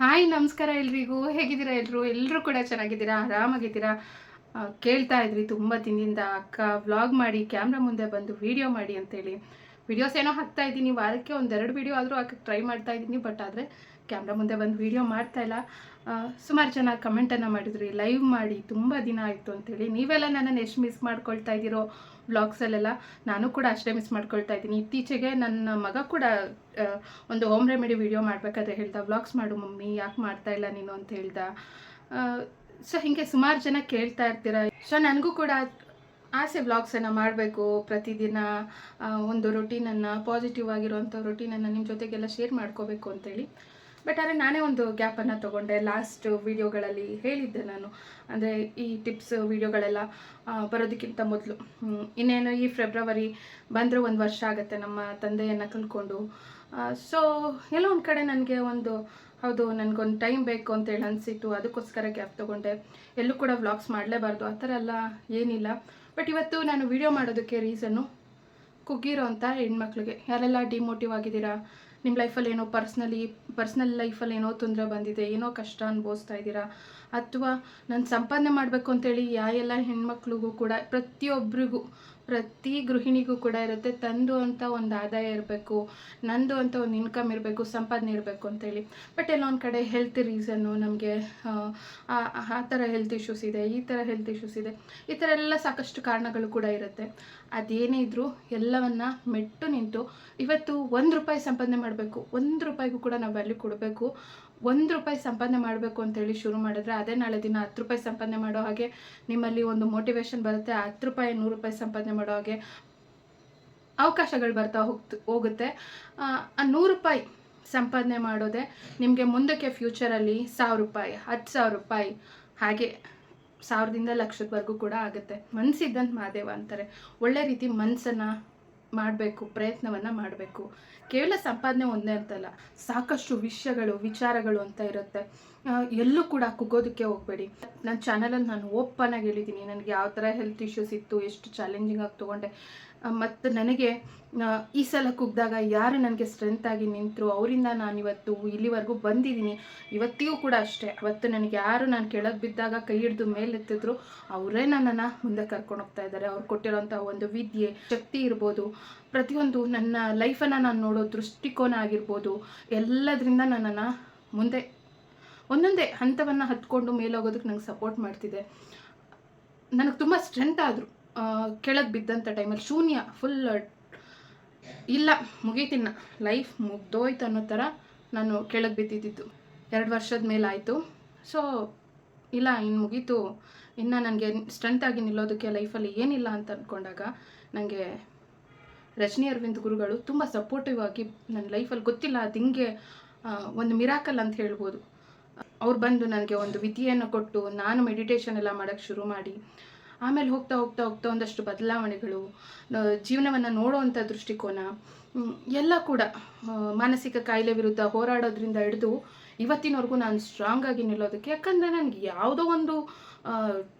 Hi, ನಮಸ್ಕಾರ ಎಲ್ರಿಗೂ. ಹೇಗಿದ್ದೀರಾ ಎಲ್ಲರೂ ಎಲ್ಲರೂ ಕೂಡ ಚೆನ್ನಾಗಿದ್ದೀರಾ? ಆರಾಮಾಗಿದ್ದೀರಾ? ಕೇಳ್ತಾ ಇದ್ರಿ ತುಂಬ ದಿನದಿಂದ. ಅಕ್ಕ ವ್ಲಾಗ್ ಮಾಡಿ ಕ್ಯಾಮ್ರಾ ಮುಂದೆ ಬಂದು ವಿಡಿಯೋ ಮಾಡಿ ಅಂತೇಳಿ. ವಿಡಿಯೋಸ್ ಏನೋ ಹಾಕ್ತಾ ಇದ್ದೀನಿ. ವಾರಕ್ಕೆ ಒಂದೆರಡು ವಿಡಿಯೋ ಆದರೂ ಹಾಕಕ್ಕೆ ಟ್ರೈ ಮಾಡ್ತಾ ಇದ್ದೀನಿ ಬಟ್ ಆದರೆ ಕ್ಯಾಮ್ರಾ ಮುಂದೆ ಬಂದು ವಿಡಿಯೋ ಮಾಡ್ತಾ ಇಲ್ಲ. ಸುಮಾರು ಜನ ಕಮೆಂಟನ್ನು ಮಾಡಿದ್ರಿ. ಲೈವ್ ಮಾಡಿ ತುಂಬ ದಿನ ಆಯಿತು ಅಂತೇಳಿ. ನೀವೆಲ್ಲ ನನ್ನನ್ನು ಎಷ್ಟು ಮಿಸ್ ಮಾಡ್ಕೊಳ್ತಾ ಇದ್ದೀರೋ ಬ್ಲಾಗ್ಸಲ್ಲೆಲ್ಲ ನಾನು ಕೂಡ ಅಷ್ಟೇ ಮಿಸ್ ಮಾಡ್ಕೊಳ್ತಾ ಇದ್ದೀನಿ. ಇತ್ತೀಚೆಗೆ ನನ್ನ ಮಗ ಕೂಡ ಒಂದು ಹೋಮ್ ರೆಮಿಡಿ ವಿಡಿಯೋ ಮಾಡಬೇಕಾದ್ರೆ ಹೇಳ್ದ ಬ್ಲಾಗ್ಸ್ ಮಾಡು ಮಮ್ಮಿ, ಯಾಕೆ ಮಾಡ್ತಾ ಇಲ್ಲ ನೀನು? ಅಂತ ಹೇಳ್ದ. ಸೊ ಹೀಗೆ ಸುಮಾರು ಜನ ಕೇಳ್ತಾ ಇರ್ತೀರ. ಸೊ ನನಗೂ ಕೂಡ ಆಸೆ ವ್ಲಾಗ್ಸನ್ನು ಮಾಡಬೇಕು. ಪ್ರತಿದಿನ ಒಂದು ರೊಟೀನನ್ನು ಪಾಸಿಟಿವ್ ಆಗಿರುವಂಥ ರೊಟೀನನ್ನು ನಿಮ್ಮ ಜೊತೆಗೆಲ್ಲ ಶೇರ್ ಮಾಡ್ಕೋಬೇಕು ಅಂತೇಳಿ. ಬಟ್ ಆದರೆ ನಾನೇ ಒಂದು ಗ್ಯಾಪನ್ನು ತೊಗೊಂಡೆ ಲಾಸ್ಟ್ ವೀಡಿಯೋಗಳಲ್ಲಿ ಹೇಳಿದ್ದೆ ನಾನು. ಅಂದರೆ ಈ ಟಿಪ್ಸ್ ವಿಡಿಯೋಗಳೆಲ್ಲ ಬರೋದಕ್ಕಿಂತ ಮೊದಲು. ಇನ್ನೇನು ಈ ಫೆಬ್ರವರಿ ಬಂದರೆ ಒಂದು ವರ್ಷ ಆಗುತ್ತೆ ನಮ್ಮ ತಂದೆಯನ್ನು ಕಳ್ಕೊಂಡು ಸೊ ಎಲ್ಲೋ ಒಂದು ಕಡೆ ನನಗೆ ಒಂದು, ಹೌದು, ನನಗೊಂದು ಟೈಮ್ ಬೇಕು ಅಂತೇಳಿ ಅನಿಸಿತ್ತು. ಅದಕ್ಕೋಸ್ಕರ ಗ್ಯಾಪ್ ತೊಗೊಂಡೆ. ಎಲ್ಲೂ ಕೂಡ ವ್ಲಾಗ್ಸ್ ಮಾಡಲೇಬಾರ್ದು. ಆ ಥರ ಎಲ್ಲ ಏನಿಲ್ಲ. ಬಟ್ ಇವತ್ತು ನಾನು ವೀಡಿಯೋ ಮಾಡೋದಕ್ಕೆ ರೀಸನ್ನು ಕುಗ್ಗಿರೋ ಅಂತ ಹೆಣ್ಮಕ್ಳಿಗೆ. ಯಾರೆಲ್ಲ ಡಿಮೋಟಿವ್ ಆಗಿದ್ದೀರಾ? ನಿಮ್ಮ ಲೈಫಲ್ಲಿ ಏನೋ ಪರ್ಸ್ನಲಿ, ಪರ್ಸ್ನಲ್ ಲೈಫಲ್ಲಿ ಏನೋ ತೊಂದರೆ ಬಂದಿದೆ, ಏನೋ ಕಷ್ಟ ಅನುಭವಿಸ್ತಾ ಇದ್ದೀರಾ? ಅಥವಾ ನಾನು ಸಂಪಾದನೆ ಮಾಡಬೇಕು ಅಂತೇಳಿ ಯಾ ಎಲ್ಲ ಹೆಣ್ಮಕ್ಳಿಗೂ ಕೂಡ ಪ್ರತಿಯೊಬ್ಬರಿಗೂ ಪ್ರತಿ ಗೃಹಿಣಿಗೂ ಕೂಡ ಇರುತ್ತೆ. ತಂದು ಅಂತ ಒಂದು ಆದಾಯ ಇರಬೇಕು, ನಂದು ಅಂತ ಒಂದು ಇನ್ಕಮ್ ಇರಬೇಕು, ಸಂಪಾದನೆ ಇರಬೇಕು ಅಂತೇಳಿ ಬಟ್ ಎಲ್ಲ ಒಂದು ಕಡೆ ಹೆಲ್ತ್ ರೀಸನ್ನು ನಮಗೆ, ಆ ಥರ ಹೆಲ್ತ್ ಇಶ್ಯೂಸ್ ಇದೆ, ಈ ಥರ ಹೆಲ್ತ್ ಇಶ್ಯೂಸ್ ಇದೆ, ಈ ಥರ ಎಲ್ಲ ಸಾಕಷ್ಟು ಕಾರಣಗಳು ಕೂಡ ಇರುತ್ತೆ. ಅದೇನೇ ಇದ್ದರೂ ಎಲ್ಲವನ್ನ ಮೆಟ್ಟು ನಿಂತು ಇವತ್ತು ಒಂದು ರೂಪಾಯಿ ಸಂಪಾದನೆ ಮಾಡಬೇಕು, ಒಂದು ರೂಪಾಯಿಗೂ ಕೂಡ ನಾವು ವ್ಯಾಲ್ಯೂ ಕೊಡಬೇಕು. ಒಂದು ರೂಪಾಯಿ ಸಂಪಾದನೆ ಮಾಡಬೇಕು ಅಂತೇಳಿ ಶುರು ಮಾಡಿದ್ರೆ ಅದೇ ನಾಳೆ ದಿನ ಹತ್ತು ರೂಪಾಯಿ ಸಂಪಾದನೆ ಮಾಡೋ ಹಾಗೆ ನಿಮ್ಮಲ್ಲಿ ಒಂದು ಮೋಟಿವೇಶನ್ ಬರುತ್ತೆ ಹತ್ತು ರೂಪಾಯಿ ನೂರು ರೂಪಾಯಿ ಸಂಪಾದನೆ ಮಾಡೋ ಹಾಗೆ ಅವಕಾಶಗಳು ಬರ್ತಾ ಹೋಗ್ತ ಹೋಗುತ್ತೆ. ಆ, ನೂರು ರೂಪಾಯಿ ಸಂಪಾದನೆ ಮಾಡೋದೇ ನಿಮಗೆ ಮುಂದಕ್ಕೆ ಫ್ಯೂಚರಲ್ಲಿ ಸಾವಿರ ರೂಪಾಯಿ ಹತ್ತು ಸಾವಿರ ರೂಪಾಯಿ ಹಾಗೆ ಸಾವಿರದಿಂದ ಲಕ್ಷದವರೆಗೂ ಕೂಡ ಆಗುತ್ತೆ. ಮನಸ್ಸಿದ್ದಂತ ಮಾದೇವ ಅಂತಾರೆ. ಒಳ್ಳೆ ರೀತಿ ಮನಸ್ಸನ್ನು ಮಾಡಬೇಕು, ಪ್ರಯತ್ನವನ್ನು ಮಾಡಬೇಕು. ಕೇವಲ ಸಂಪಾದನೆ ಒಂದೇ ಅಂತಲ್ಲ, ಸಾಕಷ್ಟು ವಿಷಯಗಳು, ವಿಚಾರಗಳು ಅಂತ ಇರುತ್ತೆ. ಎಲ್ಲೂ ಕೂಡ ಕುಗ್ಗೋದಕ್ಕೆ ಹೋಗಬೇಡಿ. ನನ್ನ ಚಾನಲಲ್ಲಿ ನಾನು ಓಪನ್ ಆಗಿ ಹೇಳಿದ್ದೀನಿ ನನಗೆ ಯಾವ ಥರ ಹೆಲ್ತ್ ಇಶ್ಯೂಸ್ ಇತ್ತು, ಎಷ್ಟು ಚಾಲೆಂಜಿಂಗ್ ಆಗಿ ತೊಗೊಂಡೆ. ಮತ್ತು ನನಗೆ ಈ ಸಲ ಕುಗ್ದಾಗ ಯಾರು ನನಗೆ ಸ್ಟ್ರೆಂತ್ ಆಗಿ ನಿಂತರು, ಅವರಿಂದ ನಾನು ಇವತ್ತು ಇಲ್ಲಿವರೆಗೂ ಬಂದಿದ್ದೀನಿ. ಇವತ್ತಿಗೂ ಕೂಡ ಅಷ್ಟೇ. ಅವತ್ತು ನನಗೆ ಯಾರು ನಾನು ಕೆಳಗೆ ಬಿದ್ದಾಗ ಕೈ ಹಿಡಿದು ಮೇಲೆತ್ತಿದ್ರು ಅವರೇ ನನ್ನನ್ನು ಮುಂದೆ ಕರ್ಕೊಂಡು ಹೋಗ್ತಾ ಇದ್ದಾರೆ ಅವ್ರು ಕೊಟ್ಟಿರೋಂಥ ಒಂದು ವಿದ್ಯೆ, ಶಕ್ತಿ ಇರ್ಬೋದು. ಪ್ರತಿಯೊಂದು ನನ್ನ ಲೈಫನ್ನು ನಾನು ನೋಡೋ ದೃಷ್ಟಿಕೋನ ಆಗಿರ್ಬೋದು. ಎಲ್ಲದರಿಂದ ನನ್ನನ್ನು ಮುಂದೆ, ಒಂದೊಂದೇ ಹಂತವನ್ನು ಹತ್ಕೊಂಡು ಮೇಲೋಗೋದಕ್ಕೆ ನಂಗೆ ಸಪೋರ್ಟ್ ಮಾಡ್ತಿದೆ. ನನಗೆ ತುಂಬ ಸ್ಟ್ರೆಂತ್ ಆದರು. ಕೆಳಗೆ ಬಿದ್ದಂಥ ಟೈಮಲ್ಲಿ ಶೂನ್ಯ ಫುಲ್ ಇಲ್ಲ, ಮುಗೀತಿನ್ನ. ಲೈಫ್ ಮುಗ್ದೋಯ್ತು ಅನ್ನೋ ಥರ ನಾನು ಕೆಳಗೆ ಬಿದ್ದಿದ್ದಿದ್ದು ಎರಡು ವರ್ಷದ ಮೇಲೆ ಆಯಿತು. ಸೊ ಇಲ್ಲ ಇನ್ನು ಮುಗೀತು. ಇನ್ನು ನನಗೆ ಸ್ಟ್ರೆಂತ್ ಆಗಿ ನಿಲ್ಲೋದಕ್ಕೆ ಲೈಫಲ್ಲಿ ಏನಿಲ್ಲ ಅಂತ ಅಂದ್ಕೊಂಡಾಗ ನನಗೆ ರಜನಿ ಅರವಿಂದ್ ಗುರುಗಳು ತುಂಬ ಸಪೋರ್ಟಿವ್ ಆಗಿ ನನ್ನ ಲೈಫಲ್ಲಿ ಗೊತ್ತಿಲ್ಲ, ಅದು ಹಿಂಗೆ ಒಂದು ಮಿರಾಕಲ್ ಅಂತ ಹೇಳ್ಬೋದು. ಅವ್ರು ಬಂದು ನನಗೆ ಒಂದು ವಿಧಿಯನ್ನು ಕೊಟ್ಟು, ನಾನು ಮೆಡಿಟೇಷನ್ ಎಲ್ಲ ಮಾಡೋಕ್ಕೆ ಶುರು ಮಾಡಿ ಆಮೇಲೆ ಹೋಗ್ತಾ ಹೋಗ್ತಾ ಹೋಗ್ತಾ ಒಂದಷ್ಟು ಬದಲಾವಣೆಗಳು ಜೀವನವನ್ನು ನೋಡುವಂಥ ದೃಷ್ಟಿಕೋನ ಎಲ್ಲ ಕೂಡ ಮಾನಸಿಕ ಕಾಯಿಲೆ ವಿರುದ್ಧ ಹೋರಾಡೋದ್ರಿಂದ ಹಿಡಿದು ಇವತ್ತಿನವರೆಗೂ ನಾನು ಸ್ಟ್ರಾಂಗ್ ಆಗಿ ನಿಲ್ಲೋದಕ್ಕೆ, ಯಾಕಂದರೆ ನನಗೆ ಯಾವುದೋ ಒಂದು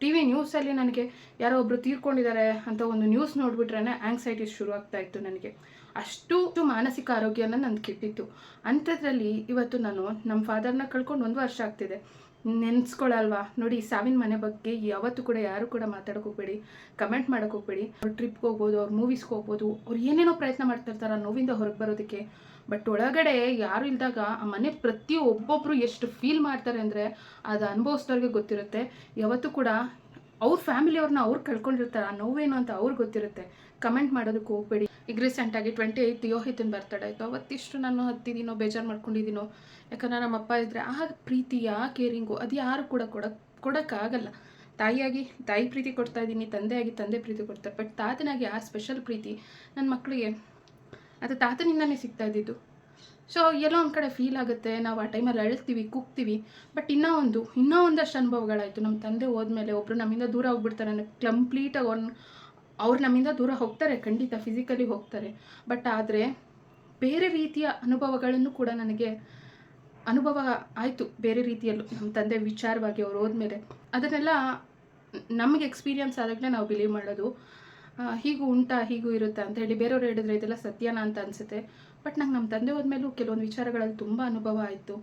ಟಿ ವಿ ನ್ಯೂಸಲ್ಲಿ ನನಗೆ ಯಾರೋ ಒಬ್ಬರು ತೀರ್ಕೊಂಡಿದ್ದಾರೆ ಅಂತ ಒಂದು ನ್ಯೂಸ್ ನೋಡಿಬಿಟ್ರೆ ಆಂಗ್ಸೈಟಿ ಶುರು ಆಗ್ತಾ ಇತ್ತು ನನಗೆ. ಅಷ್ಟು ಮಾನಸಿಕ ಆರೋಗ್ಯನ ನಂದು ಕೆಟ್ಟಿತ್ತು. ಅಂಥದ್ರಲ್ಲಿ ಇವತ್ತು ನಾನು ನಮ್ಮ ಫಾದರ್ನ ಕಳ್ಕೊಂಡು ಒಂದು ವರ್ಷ ಆಗ್ತಿದೆ. ನೆನೆಸ್ಕೊಳಲ್ವಾ? ನೋಡಿ ಸಾವಿನ ಮನೆ ಬಗ್ಗೆ ಯಾವತ್ತೂ ಕೂಡ ಯಾರು ಕೂಡ ಹೋಗ್ಬೇಡಿ. ಕಮೆಂಟ್ ಮಾಡೋಕೆ ಹೋಗ್ಬೇಡಿ. ಅವ್ರು ಟ್ರಿಪ್ಗೆ ಹೋಗ್ಬೋದು, ಅವ್ರು ಮೂವೀಸ್ಗೆ ಹೋಗ್ಬೋದು, ಅವ್ರು ಏನೇನೋ ಪ್ರಯತ್ನ ಮಾಡ್ತಿರ್ತಾರೆ ನೋವಿಂದ ಹೊರಗೆ ಬರೋದಕ್ಕೆ. ಬಟ್ ಒಳಗಡೆ ಯಾರು ಇಲ್ದಾಗ ಆ ಮನೆ ಪ್ರತಿ ಒಬ್ಬೊಬ್ರು ಎಷ್ಟು ಫೀಲ್ ಮಾಡ್ತಾರೆ ಅಂದರೆ ಅದು ಅನುಭವಿಸ್ದವ್ರಿಗೆ ಗೊತ್ತಿರುತ್ತೆ. ಯಾವತ್ತೂ ಕೂಡ ಅವ್ರ ಫ್ಯಾಮಿಲಿಯವ್ರನ್ನ ಅವ್ರು ಕಳ್ಕೊಂಡಿರ್ತಾರೆ. ಆ ನೋವೇನು ಅಂತ ಅವ್ರಿಗೆ ಗೊತ್ತಿರುತ್ತೆ. ಕಮೆಂಟ್ ಮಾಡೋದಕ್ಕೆ ಹೋಗ್ಬೇಡಿ. ಈಗ ರೀಸೆಂಟಾಗಿ ಟ್ವೆಂಟಿ ಏಯ್ತ್ ಯೋಹಿತನ ಬರ್ತಡೇ ಆಯಿತು. ಅವತ್ತಿಷ್ಟು ನಾನು ಹತ್ತಿದ್ದೀನೋ ಬೇಜಾರು ಮಾಡ್ಕೊಂಡಿದ್ದೀನೋ ಯಾಕಂದರೆ ನಮ್ಮ ಅಪ್ಪ ಇದ್ದರೆ ಆ ಪ್ರೀತಿ, ಆ ಕೇರಿಂಗು ಅದು ಯಾರು ಕೂಡ ಕೊಡಕ್ಕೆ ಕೊಡೋಕ್ಕಾಗಲ್ಲ. ತಾಯಿಯಾಗಿ, ತಾಯಿ ಪ್ರೀತಿ ಕೊಡ್ತಾ ಇದ್ದೀನಿ, ತಂದೆಯಾಗಿ ತಂದೆ ಪ್ರೀತಿ ಕೊಡ್ತಾರೆ. ಬಟ್ ತಾತನಾಗಿ ಆ ಸ್ಪೆಷಲ್ ಪ್ರೀತಿ ನನ್ನ ಮಕ್ಕಳಿಗೆ ಅದು ತಾತನಿಂದನೇ ಸಿಗ್ತಾ ಇದ್ದಿದ್ದು. ಸೊ ಎಲ್ಲೋ ಒಂದು ಕಡೆ ಫೀಲ್ ಆಗುತ್ತೆ. ನಾವು ಆ ಟೈಮಲ್ಲಿ ಅಳ್ತೀವಿ, ಕೂಗ್ತೀವಿ. ಬಟ್ ಇನ್ನೂ ಒಂದು, ಇನ್ನೂ ಒಂದಷ್ಟು ಅನುಭವಗಳಾಯಿತು. ನಮ್ಮ ತಂದೆ ಹೋದ್ಮೇಲೆ ಒಬ್ಬರು ನಮ್ಮಿಂದ ದೂರ ಹೋಗ್ಬಿಡ್ತಾರೆ ಅನ್ನೋ ಕಂಪ್ಲೀಟಾಗಿ ಅವ್ನು ಅವ್ರು ನಮ್ಮಿಂದ ದೂರ ಹೋಗ್ತಾರೆ, ಖಂಡಿತ ಫಿಸಿಕಲಿ ಹೋಗ್ತಾರೆ. ಬಟ್ ಆದರೆ ಬೇರೆ ರೀತಿಯ ಅನುಭವಗಳನ್ನು ಕೂಡ ನನಗೆ ಅನುಭವ ಆಯಿತು ಬೇರೆ ರೀತಿಯಲ್ಲೂ. ನಮ್ಮ ತಂದೆ ವಿಚಾರವಾಗಿ ಅವ್ರು ಹೋದ್ಮೇಲೆ. ಅದನ್ನೆಲ್ಲ ನಮಗೆ ಎಕ್ಸ್ಪೀರಿಯನ್ಸ್ ಆದಾಗಲೇ ನಾವು ಬಿಲೀವ್ ಮಾಡೋದು. ಹೀಗೂ ಉಂಟಾ, ಹೀಗೂ ಇರುತ್ತಾ ಅಂತ ಹೇಳಿ ಬೇರೆಯವ್ರು ಹೇಳಿದ್ರೆ ಇದೆಲ್ಲ ಸತ್ಯನಾ ಅಂತ ಅನಿಸುತ್ತೆ. ಬಟ್ ನಂಗೆ ನಮ್ಮ ತಂದೆ ಹೋದ್ಮೇಲೂ ಕೆಲವೊಂದು ವಿಚಾರಗಳಲ್ಲಿ ತುಂಬ ಅನುಭವ ಆಯಿತು.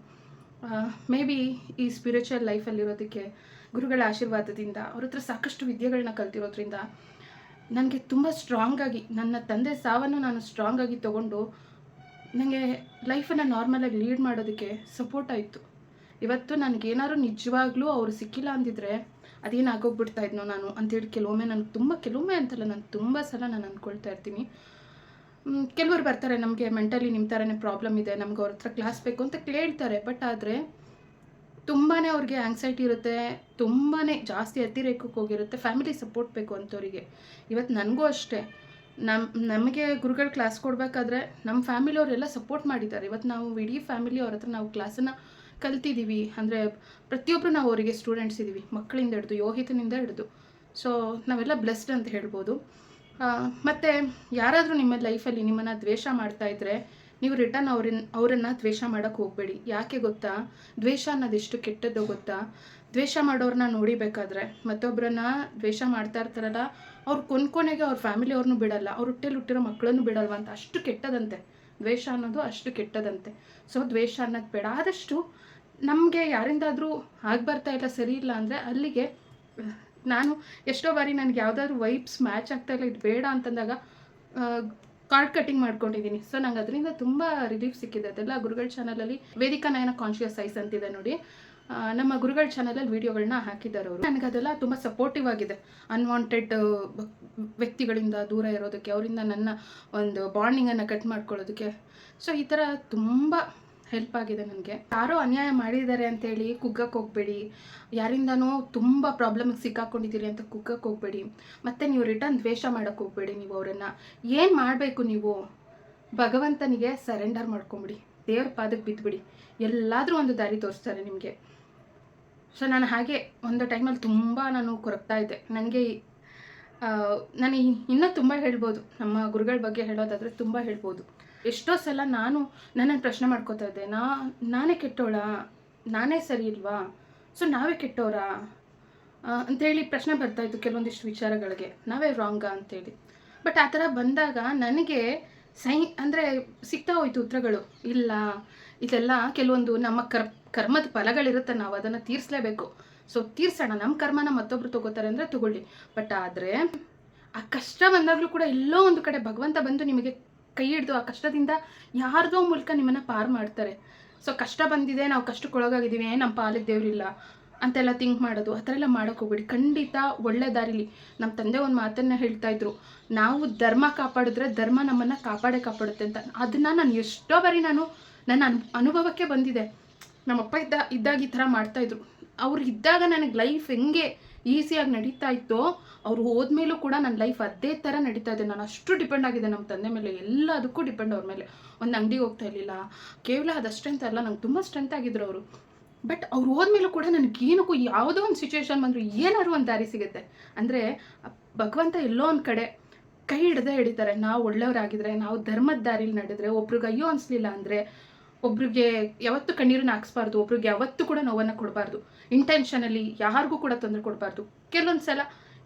ಮೇ ಬಿ ಈ ಸ್ಪಿರಿಚುವಲ್ ಲೈಫಲ್ಲಿರೋದಕ್ಕೆ ಗುರುಗಳ ಆಶೀರ್ವಾದದಿಂದ, ಅವ್ರ ಹತ್ರ ಸಾಕಷ್ಟು ವಿದ್ಯೆಗಳನ್ನ ಕಲ್ತಿರೋದ್ರಿಂದ ನನಗೆ ತುಂಬ ಸ್ಟ್ರಾಂಗಾಗಿ ನನ್ನ ತಂದೆ ಸಾವನ್ನು ನಾನು ಸ್ಟ್ರಾಂಗಾಗಿ ತಗೊಂಡು ನನಗೆ ಲೈಫನ್ನು ನಾರ್ಮಲಾಗಿ ಲೀಡ್ ಮಾಡೋದಕ್ಕೆ ಸಪೋರ್ಟ್ ಆಯಿತು. ಇವತ್ತು ನನಗೇನಾದ್ರು ನಿಜವಾಗ್ಲೂ ಅವರು ಸಿಕ್ಕಿಲ್ಲ ಅಂದಿದ್ರೆ ಅದೇನು ಆಗೋಗ್ಬಿಡ್ತಾ ಇದ್ನೋ ನಾನು ಅಂತೇಳಿ ಕೆಲವೊಮ್ಮೆ ನನಗೆ ತುಂಬ, ಕೆಲವೊಮ್ಮೆ ಅಂತಲ್ಲ ನಾನು ತುಂಬ ಸಲ ನಾನು ಅಂದ್ಕೊಳ್ತಾ ಇರ್ತೀನಿ. ಕೆಲವರು ಬರ್ತಾರೆ ನಮಗೆ ಮೆಂಟಲಿ ನಿಮ್ಮ ಥರನೇ ಪ್ರಾಬ್ಲಮ್ ಇದೆ, ನಮ್ಗೆ ಅವ್ರ ಹತ್ರ ಕ್ಲಾಸ್ ಬೇಕು ಅಂತ ಕೇಳ್ತಾರೆ ಬಟ್ ಆದರೆ ತುಂಬಾ ಅವ್ರಿಗೆ ಆಂಗ್ಸೈಟಿ ಇರುತ್ತೆ ತುಂಬಾ ಜಾಸ್ತಿ ಅತಿರೇಕಕ್ಕೆ ಹೋಗಿರುತ್ತೆ ಫ್ಯಾಮಿಲಿ ಸಪೋರ್ಟ್ ಬೇಕು ಅಂತವರಿಗೆ ಇವತ್ತು ನನಗೂ ಅಷ್ಟೇ. ನಮ್ಮ ನಮಗೆ ಗುರುಗಳು ಕ್ಲಾಸ್ ಕೊಡಬೇಕಾದ್ರೆ ನಮ್ಮ ಫ್ಯಾಮಿಲಿಯವರೆಲ್ಲ ಸಪೋರ್ಟ್ ಮಾಡಿದ್ದಾರೆ. ಇವತ್ತು ನಾವು ಇಡೀ ಫ್ಯಾಮಿಲಿ ಅವ್ರ ಹತ್ರ ನಾವು ಕ್ಲಾಸನ್ನು ಕಲ್ತಿದ್ದೀವಿ ಅಂದರೆ ಪ್ರತಿಯೊಬ್ಬರು ನಾವು ಅವರಿಗೆ ಸ್ಟೂಡೆಂಟ್ಸ್ ಇದ್ದೀವಿ ಮಕ್ಕಳಿಂದ ಹಿಡಿದು, ಯೋಹಿತನಿಂದ ಹಿಡಿದು. ಸೊ ನಾವೆಲ್ಲ ಬ್ಲೆಸ್ಡ್ ಅಂತ ಹೇಳ್ಬೋದು. ಮತ್ತು ಯಾರಾದರೂ ನಿಮ್ಮ ಲೈಫಲ್ಲಿ ನಿಮ್ಮನ್ನು ದ್ವೇಷ ಮಾಡ್ತಾ ಇದ್ರೆ ನೀವು ರಿಟರ್ನ್ ಅವ್ರನ್ನ ಅವರನ್ನು ದ್ವೇಷ ಮಾಡೋಕ್ಕೆ ಹೋಗಬೇಡಿ. ಯಾಕೆ ಗೊತ್ತಾ? ದ್ವೇಷ ಅನ್ನೋದು ಎಷ್ಟು ಕೆಟ್ಟದ್ದು ಗೊತ್ತಾ? ದ್ವೇಷ ಮಾಡೋರನ್ನ ನೋಡಿಬೇಕಾದ್ರೆ ಮತ್ತೊಬ್ಬರನ್ನ ದ್ವೇಷ ಮಾಡ್ತಾ ಇರ್ತಾರಲ್ಲ, ಅವ್ರು ಕೊನೆ ಕೊನೆಗೆ ಅವ್ರ ಫ್ಯಾಮಿಲಿಯವ್ರನ್ನೂ ಬಿಡಲ್ಲ, ಅವ್ರ ಹುಟ್ಟೆಲಿ ಹುಟ್ಟಿರೋ ಮಕ್ಕಳನ್ನು ಬಿಡಲ್ವ ಅಂತ. ಅಷ್ಟು ಕೆಟ್ಟದಂತೆ. ದ್ವೇಷ ಅನ್ನೋದು ಅಷ್ಟು ಕೆಟ್ಟದಂತೆ. ಸೊ ದ್ವೇಷ ಅನ್ನೋದು ಬೇಡ. ಆದಷ್ಟು ನಮಗೆ ಯಾರಿಂದಾದರೂ ಆಗ್ಬರ್ತಾ ಇಲ್ಲ, ಸರಿ ಇಲ್ಲ ಅಂದರೆ ಅಲ್ಲಿಗೆ, ನಾನು ಎಷ್ಟೋ ಬಾರಿ ನನಗೆ ಯಾವುದಾದ್ರು ವೈಬ್ಸ್ ಮ್ಯಾಚ್ ಆಗ್ತಾ ಇಲ್ಲ, ಇದು ಬೇಡ ಅಂತಂದಾಗ ಕಾರ್ಡ್ ಕಟಿಂಗ್ ಮಾಡ್ಕೊಂಡಿದ್ದೀನಿ ಸೊ ನಂಗೆ ಅದರಿಂದ ತುಂಬ ರಿಲೀಫ್ ಸಿಕ್ಕಿದೆ. ಅದೆಲ್ಲ ಗುರುಗಳ ಚಾನಲಲ್ಲಿ ವೇದಿಕಾ ನಯನ ಕಾನ್ಶಿಯಸ್ ಸೈಸ್ ಅಂತಿದೆ ನೋಡಿ. ನಮ್ಮ ಗುರುಗಳ ಚಾನಲಲ್ಲಿ ವಿಡಿಯೋಗಳನ್ನ ಹಾಕಿದ್ದಾರೆ ಅವರು. ನನಗೆ ಅದೆಲ್ಲ ತುಂಬ ಸಪೋರ್ಟಿವ್ ಆಗಿದೆ. ಅನ್ವಾಂಟೆಡ್ ವ್ಯಕ್ತಿಗಳಿಂದ ದೂರ ಇರೋದಕ್ಕೆ, ಅವರಿಂದ ನನ್ನ ಒಂದು ಬಾಂಡಿಂಗನ್ನು ಕಟ್ ಮಾಡ್ಕೊಳ್ಳೋದಕ್ಕೆ. ಸೊ ಈ ಥರ ತುಂಬ ಹೆಲ್ಪ್ ಆಗಿದೆ ನನಗೆ. ಯಾರೋ ಅನ್ಯಾಯ ಮಾಡಿದ್ದಾರೆ ಅಂತೇಳಿ ಕುಗ್ಗಕ್ಕೆ ಹೋಗಬೇಡಿ. ಯಾರಿಂದನೋ ತುಂಬ ಪ್ರಾಬ್ಲಮ್ ಸಿಕ್ಕಾಕೊಂಡಿದ್ದೀರಿ ಅಂತ ಕುಗ್ಗಕ್ಕೆ ಹೋಗಬೇಡಿ. ಮತ್ತು ನೀವು ರಿಟರ್ನ್ ದ್ವೇಷ ಮಾಡೋಕ್ಕೆ ಹೋಗಬೇಡಿ ನೀವು ಅವರನ್ನು. ಏನು ಮಾಡಬೇಕು ನೀವು? ಭಗವಂತನಿಗೆ ಸರೆಂಡರ್ ಮಾಡ್ಕೊಂಬಿಡಿ. ದೇವ್ರ ಪಾದಕ್ಕೆ ಬಿದ್ದುಬಿಡಿ ಎಲ್ಲಾದರೂ ಒಂದು ದಾರಿ ತೋರಿಸ್ತಾರೆ ನಿಮಗೆ. ಸೊ ನಾನು ಹಾಗೆ ಒಂದು ಟೈಮಲ್ಲಿ ತುಂಬ ನಾನು ಕೊರಗ್ತಾ ಇದ್ದೆ. ನನಗೆ ನಾನು ಇನ್ನೂ ತುಂಬ ಹೇಳ್ಬೋದು. ನಮ್ಮ ಗುರುಗಳ ಬಗ್ಗೆ ಹೇಳೋದಾದರೆ ತುಂಬ ಹೇಳ್ಬೋದು. ಎಷ್ಟೋ ಸಲ ನಾನು ನನ್ನನ್ನು ಪ್ರಶ್ನೆ ಮಾಡ್ಕೋತಾ ಇದ್ದೆ, ನಾ, ನಾನೇ ಕೆಟ್ಟೋಳ? ನಾನೇ ಸರಿ ಇಲ್ವಾ? ಸೊ, ನಾವೇ ಕೆಟ್ಟೋರಾ? ಅಂಥೇಳಿ ಪ್ರಶ್ನೆ ಬರ್ತಾಯಿತ್ತು ಕೆಲವೊಂದಿಷ್ಟು ವಿಚಾರಗಳಿಗೆ. ನಾವೇ ರಾಂಗಾ ಅಂತೇಳಿ. ಬಟ್ ಆ ಥರ ಬಂದಾಗ ನನಗೆ ಸೈ, ಅಂದರೆ ಸಿಗ್ತಾ ಹೋಯ್ತು ಉತ್ತರಗಳು. ಇಲ್ಲ, ಇದೆಲ್ಲ ಕೆಲವೊಂದು ನಮ್ಮ ಕರ್, ಕರ್ಮದ ಫಲಗಳಿರುತ್ತೆ, ನಾವು ಅದನ್ನು ತೀರಿಸಲೇಬೇಕು. ಸೊ ತೀರ್ಸೋಣ ನಮ್ಮ ಕರ್ಮನ ಮತ್ತೊಬ್ರು ತಗೋತಾರೆ ಅಂದರೆ ತಗೊಳ್ಳಿ. ಬಟ್ ಆದರೆ, ಆ ಕಷ್ಟ ಬಂದಾಗಲೂ ಕೂಡ ಎಲ್ಲೋ ಒಂದು ಕಡೆ ಭಗವಂತ ಬಂದು ನಿಮಗೆ ಕೈ ಹಿಡಿದು ಆ ಕಷ್ಟದಿಂದ ಯಾರ್ದೋ ಮೂಲಕ ನಿಮ್ಮನ್ನು ಪಾರು ಮಾಡ್ತಾರೆ. ಸೊ ಕಷ್ಟ ಬಂದಿದೆ, ನಾವು ಕಷ್ಟಕ್ಕೊಳಗಾಗಿದ್ದೀವಿ ನಮ್ಮ ಪಾಲಿಗೆ ದೇವರಿಲ್ಲ ಅಂತೆಲ್ಲ ಥಿಂಕ್ ಮಾಡೋದು, ಆ ಥರ ಎಲ್ಲ ಮಾಡೋಕೆ ಹೋಗ್ಬೇಡಿ. ಖಂಡಿತ ಒಳ್ಳೆ ದಾರಿಲಿ. ನಮ್ಮ ತಂದೆ ಒಂದು ಮಾತನ್ನ ಹೇಳ್ತಾ ಇದ್ರು, ನಾವು ಧರ್ಮ ಕಾಪಾಡಿದ್ರೆ ಧರ್ಮ ನಮ್ಮನ್ನು ಕಾಪಾಡೇ ಕಾಪಾಡುತ್ತೆ ಅಂತ. ಅದನ್ನು ನಾನು ಎಷ್ಟೋ ಬಾರಿ ನಾನು ನನ್ನ ಅನು, ಅನುಭವಕ್ಕೆ ಬಂದಿದೆ. ನಮ್ಮಪ್ಪ ಇದ್ದ, ಇದ್ದಾಗ ಈ ಥರ ಮಾಡ್ತಾಯಿದ್ರು ಅವ್ರು ಇದ್ದಾಗ ನನಗೆ ಲೈಫ್ ಹೆಂಗೆ ಈಸಿಯಾಗಿ ನಡೀತಾ ಇತ್ತು. ಅವ್ರು ಹೋದ್ಮೇಲೂ ಕೂಡ ನನ್ನ ಲೈಫ್ ಅದೇ ಥರ ನಡೀತಾ ಇದೆ. ನಾನು ಅಷ್ಟು ಡಿಪೆಂಡ್ ಆಗಿದೆ ನಮ್ಮ ತಂದೆ ಮೇಲೆ. ಎಲ್ಲದಕ್ಕೂ ಡಿಪೆಂಡ್ ಅವ್ರ ಮೇಲೆ. ಒಂದು ಅಂಗಡಿಗೆ ಹೋಗ್ತಾ ಇರಲಿಲ್ಲ. ಕೇವಲ ಅದು ಸ್ಟ್ರೆಂತ್ ಅಲ್ಲ, ನಂಗೆ ತುಂಬ ಸ್ಟ್ರೆಂತ್ ಆಗಿದ್ರು ಅವರು. ಬಟ್ ಅವ್ರು ಹೋದ್ಮೇಲೂ ಕೂಡ ನನಗೇನಕ್ಕೂ ಯಾವುದೋ ಒಂದು ಸಿಚುವೇಶನ್ ಬಂದರೂ ಏನಾದ್ರು ಒಂದು ದಾರಿ ಸಿಗುತ್ತೆ. ಅಂದರೆ, ಭಗವಂತ ಎಲ್ಲೋ ಒಂದು ಕಡೆ ಕೈ ಹಿಡ್ದೇ ಹಿಡಿತಾರೆ. ನಾವು ಒಳ್ಳೆಯವರಾಗಿದ್ರೆ, ನಾವು ಧರ್ಮದ ದಾರಿಲಿ ನಡೆದ್ರೆ, ಒಬ್ರಿಗೆ ಅಯ್ಯೋ ಅನಿಸ್ಲಿಲ್ಲ ಅಂದರೆ ಒಬ್ರಿಗೆ ಯಾವತ್ತೂ ಕಣ್ಣೀರನ್ನ ಹಾಕ್ಸ್ಬಾರ್ದು ಒಬ್ರಿಗೆ ಯಾವತ್ತೂ ಕೂಡ ನೋವನ್ನು ಕೊಡಬಾರ್ದು. ಇಂಟೆನ್ಷನಲ್ಲಿ ಯಾರಿಗೂ ಕೂಡ ತೊಂದರೆ ಕೊಡಬಾರ್ದು. ಕೆಲವೊಂದು ಸಲ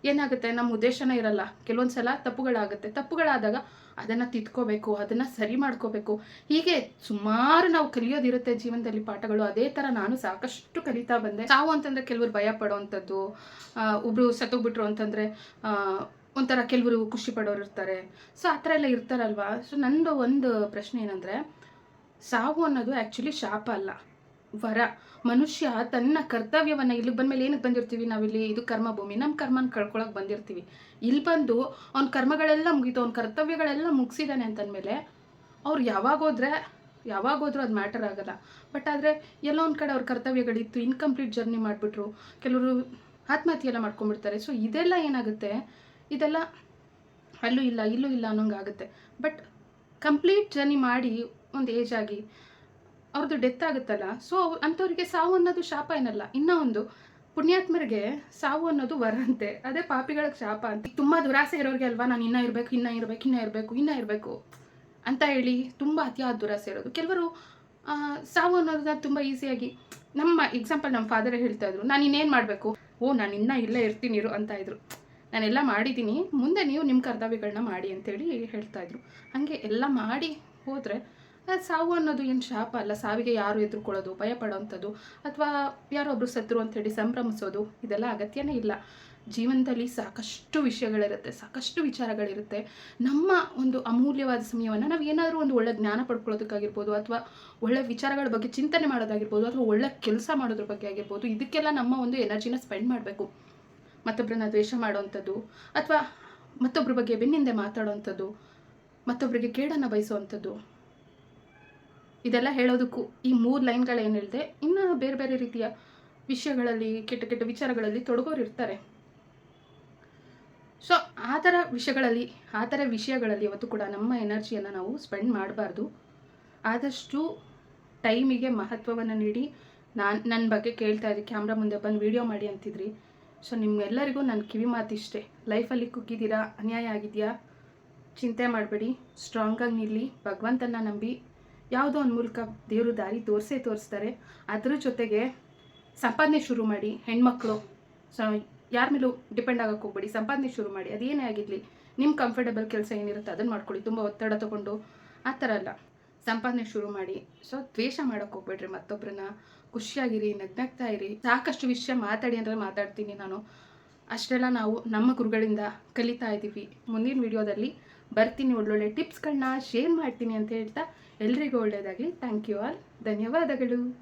ಏನಾಗುತ್ತೆ ನಮ್ಮ ಉದ್ದೇಶನೇ ಇರಲ್ಲ. ಕೆಲವೊಂದು ಸಲ ತಪ್ಪುಗಳಾಗುತ್ತೆ. ತಪ್ಪುಗಳಾದಾಗ ಅದನ್ನು ತಿದ್ಕೋಬೇಕು, ಅದನ್ನು ಸರಿ ಮಾಡ್ಕೋಬೇಕು. ಹೀಗೆ ಸುಮಾರು ನಾವು ಕಲಿಯೋದಿರುತ್ತೆ ಜೀವನದಲ್ಲಿ ಪಾಠಗಳು. ಅದೇ ಥರ ನಾನು ಸಾಕಷ್ಟು ಕಲಿತಾ ಬಂದೆ. ಸಾವು ಅಂತಂದರೆ ಕೆಲವರು ಭಯ ಪಡೋವಂಥದ್ದು ಒಬ್ಬರು ಸತ್ತೋಗ್ಬಿಟ್ರು ಅಂತಂದರೆ ಒಂಥರ ಕೆಲವರು ಖುಷಿ ಪಡೋರು ಇರ್ತಾರೆ. ಸೊ ಆ ಥರ ಎಲ್ಲ ಇರ್ತಾರಲ್ವಾ? ಸೊ ನಂದು ಒಂದು ಪ್ರಶ್ನೆ ಏನಂದರೆ ಸಾವು ಅನ್ನೋದು ಆ್ಯಕ್ಚುಲಿ ಶಾಪ ಅಲ್ಲ. ವರ. ಮನುಷ್ಯ ತನ್ನ ಕರ್ತವ್ಯವನ್ನು ಇಲ್ಲಿ ಬಂದಮೇಲೆ ಏನಕ್ಕೆ ಬಂದಿರ್ತೀವಿ ನಾವಿಲ್ಲಿ? ಇದು ಕರ್ಮಭೂಮಿ ನಮ್ಮ ಕರ್ಮನ ಕಳ್ಕೊಳಕ್ಕೆ ಬಂದಿರ್ತೀವಿ. ಇಲ್ಲಿ ಬಂದು ಅವ್ನ ಕರ್ಮಗಳೆಲ್ಲ ಮುಗೀತು, ಅವ್ನ ಕರ್ತವ್ಯಗಳೆಲ್ಲ ಮುಗಿಸಿದಾನೆ ಅಂತಂದಮೇಲೆ ಅವ್ರು ಯಾವಾಗ ಹೋದ್ರೆ, ಯಾವಾಗ ಹೋದ್ರೂ ಅದು ಮ್ಯಾಟರ್ ಆಗಲ್ಲ. ಬಟ್ ಆದರೆ ಎಲ್ಲೋ ಒಂದು ಕಡೆ ಅವ್ರ ಕರ್ತವ್ಯಗಳಿತ್ತು ಇನ್ಕಂಪ್ಲೀಟ್ ಜರ್ನಿ ಮಾಡಿಬಿಟ್ರು. ಕೆಲವರು ಆತ್ಮಹತ್ಯೆ ಎಲ್ಲ ಮಾಡ್ಕೊಂಡ್ಬಿಡ್ತಾರೆ. ಸೊ ಇದೆಲ್ಲ ಏನಾಗುತ್ತೆ? ಇದೆಲ್ಲ ಅಲ್ಲೂ ಇಲ್ಲ, ಇಲ್ಲೂ ಇಲ್ಲ ಅನ್ನೋಂಗಾಗುತ್ತೆ. ಬಟ್ ಕಂಪ್ಲೀಟ್ ಜರ್ನಿ ಮಾಡಿ ಒಂದು ಏಜ್ ಆಗಿ ಅವ್ರದ್ದು ಡೆತ್ ಆಗುತ್ತಲ್ಲ? ಸೊ ಅಂಥವ್ರಿಗೆ ಸಾವು ಅನ್ನೋದು ಶಾಪ ಏನಲ್ಲ? ಇನ್ನೂ ಒಂದು ಪುಣ್ಯಾತ್ಮರಿಗೆ ಸಾವು ಅನ್ನೋದು ವರಂತೆ. ಅದೇ ಪಾಪಿಗಳಿಗೆ ಶಾಪ ಅಂತ. ತುಂಬ ದುರಾಸೆ ಇರೋರಿಗೆ ಅಲ್ವಾ? ನಾನು ಇನ್ನೂ ಇರಬೇಕು ಇನ್ನೂ ಇರಬೇಕು ಇನ್ನೂ ಇರಬೇಕು ಇನ್ನೂ ಇರಬೇಕು ಅಂತ ಹೇಳಿ ತುಂಬ ಅತಿಯಾದ ದುರಾಸೆ ಇರೋದು. ಕೆಲವರು ಸಾವು ಅನ್ನೋದನ್ನ ತುಂಬ ಈಸಿಯಾಗಿ ನಮ್ಮ ಎಕ್ಸಾಂಪಲ್ ನಮ್ಮ ಫಾದರೇ ಹೇಳ್ತಾ ಇದ್ರು. ನಾನು ಇನ್ನೇನು ಮಾಡಬೇಕು? ಓ, ನಾನು ಇನ್ನೂ ಇಲ್ಲೇ ಇರ್ತೀನಿ ಇರು ಅಂತ ಇದ್ರು. ನಾನೆಲ್ಲ ಮಾಡಿದ್ದೀನಿ. ಮುಂದೆ ನೀವು ನಿಮ್ಮ ಕರ್ತವ್ಯಗಳನ್ನ ಮಾಡಿ ಅಂತೇಳಿ ಹೇಳ್ತಾ ಇದ್ರು. ಹಾಗೆ ಎಲ್ಲ ಮಾಡಿ ಹೋದರೆ ಸಾವು ಅನ್ನೋದು ಏನು ಶಾಪ ಅಲ್ಲ. ಸಾವಿಗೆ ಯಾರು ಎದುರುಕೊಳ್ಳೋದು ಭಯ ಪಡೋವಂಥದ್ದು ಅಥವಾ ಯಾರೊಬ್ಬರು ಸತ್ರು ಅಂಥೇಳಿ ಸಂಭ್ರಮಿಸೋದು, ಇದೆಲ್ಲ ಅಗತ್ಯನೇ ಇಲ್ಲ. ಜೀವನದಲ್ಲಿ ಸಾಕಷ್ಟು ವಿಷಯಗಳಿರುತ್ತೆ, ಸಾಕಷ್ಟು ವಿಚಾರಗಳಿರುತ್ತೆ. ನಮ್ಮ ಒಂದು ಅಮೂಲ್ಯವಾದ ಸಮಯವನ್ನು ನಾವು ಏನಾದರೂ ಒಂದು ಒಳ್ಳೆ ಜ್ಞಾನ ಪಡ್ಕೊಳ್ಳೋದಕ್ಕಾಗಿರ್ಬೋದು ಅಥವಾ ಒಳ್ಳೆ ವಿಚಾರಗಳ ಬಗ್ಗೆ ಚಿಂತನೆ ಮಾಡೋದಾಗಿರ್ಬೋದು ಅಥವಾ ಒಳ್ಳೆ ಕೆಲಸ ಮಾಡೋದ್ರ ಬಗ್ಗೆ ಆಗಿರ್ಬೋದು, ಇದಕ್ಕೆಲ್ಲ ನಮ್ಮ ಒಂದು ಎನರ್ಜಿನ ಸ್ಪೆಂಡ್ ಮಾಡಬೇಕು. ಮತ್ತೊಬ್ಬರನ್ನ ದ್ವೇಷ ಮಾಡೋವಂಥದ್ದು ಅಥವಾ ಮತ್ತೊಬ್ಬರ ಬಗ್ಗೆ ಬೆನ್ನಿಂದೆ ಮಾತಾಡೋವಂಥದ್ದು ಮತ್ತೊಬ್ಬರಿಗೆ ಕೇಡನ್ನು ಬಯಸುವಂಥದ್ದು ಇದೆಲ್ಲ ಹೇಳೋದಕ್ಕೂ ಈ ಮೂರು ಲೈನ್ಗಳೇನು ಹೇಳಿದೆ ಇನ್ನೂ ಬೇರೆ ಬೇರೆ ರೀತಿಯ ವಿಷಯಗಳಲ್ಲಿ, ಕೆಟ್ಟ ಕೆಟ್ಟ ವಿಚಾರಗಳಲ್ಲಿ ತೊಡಗೋರು ಇರ್ತಾರೆ. ಸೊ ಆ ಥರ ವಿಷಯಗಳಲ್ಲಿ, ಆ ಥರ ವಿಷಯಗಳಲ್ಲಿ ಯಾವತ್ತೂ ಕೂಡ ನಮ್ಮ ಎನರ್ಜಿಯನ್ನು ನಾವು ಸ್ಪೆಂಡ್ ಮಾಡಬಾರ್ದು. ಆದಷ್ಟು ಟೈಮಿಗೆ ಮಹತ್ವವನ್ನು ನೀಡಿ. ನಾನು ನನ್ನ ಬಗ್ಗೆ ಕೇಳ್ತಾ ಇದ್ದೆ, ಕ್ಯಾಮ್ರಾ ಮುಂದೆ ಬಂದು ವೀಡಿಯೋ ಮಾಡಿ ಅಂತಿದ್ರಿ. ಸೊ ನಿಮ್ಗೆಲ್ಲರಿಗೂ ನನ್ನ ಕಿವಿ ಮಾತಿಷ್ಟೇ ಲೈಫಲ್ಲಿ ಕುಗ್ಗಿದ್ದೀರಾ, ಅನ್ಯಾಯ ಆಗಿದೆಯಾ ಚಿಂತೆ ಮಾಡಬೇಡಿ ಸ್ಟ್ರಾಂಗಾಗಿ ನಿಲ್ಲಿ ಭಗವಂತನ ನಂಬಿ ಯಾವುದೋ ಒಂದು ಮೂಲಕ ದೇವರು ದಾರಿ ತೋರಿಸೇ ತೋರಿಸ್ತಾರೆ. ಅದ್ರ ಜೊತೆಗೆ ಸಂಪಾದನೆ ಶುರು ಮಾಡಿ ಹೆಣ್ಮಕ್ಳು, ಸೊ, ಯಾರ ಮೇಲೂ ಡಿಪೆಂಡ್ ಆಗೋಕೆ ಹೋಗ್ಬೇಡಿ. ಸಂಪಾದನೆ ಶುರು ಮಾಡಿ ಅದೇನೇ ಆಗಿರಲಿ ನಿಮ್ಮ ಕಂಫರ್ಟಬಲ್ ಕೆಲಸ ಏನಿರುತ್ತೆ ಅದನ್ನು ಮಾಡ್ಕೊಳ್ಳಿ. ತುಂಬ ಒತ್ತಡ ತೊಗೊಂಡು, ಆ ಥರ ಅಲ್ಲ. ಸಂಪಾದನೆ ಶುರು ಮಾಡಿ, ಸೊ ದ್ವೇಷ ಮಾಡೋಕ್ಕೆ ಹೋಗ್ಬೇಡ್ರಿ ಮತ್ತೊಬ್ಬರನ್ನ ಖುಷಿಯಾಗಿರಿ, ನಗ್ನಗ್ತಾ ಇರಿ. ಸಾಕಷ್ಟು ವಿಷಯ ಮಾತಾಡಿ ಅಂದರೆ ಮಾತಾಡ್ತೀನಿ ನಾನು. ಅಷ್ಟೆಲ್ಲ ನಾವು ನಮ್ಮ ಗುರುಗಳಿಂದ ಕಲಿತಾ ಇದ್ದೀವಿ. ಮುಂದಿನ ವಿಡಿಯೋದಲ್ಲಿ ಬರ್ತೀನಿ ಒಳ್ಳೊಳ್ಳೆ ಟಿಪ್ಸ್ಗಳನ್ನ ಶೇರ್ ಮಾಡ್ತೀನಿ ಅಂತ ಹೇಳ್ತಾ ಎಲ್ರಿಗೂ ಒಳ್ಳೆಯದಾಗಲಿ. ಥ್ಯಾಂಕ್ ಯು ಆಲ್ ಧನ್ಯವಾದಗಳು.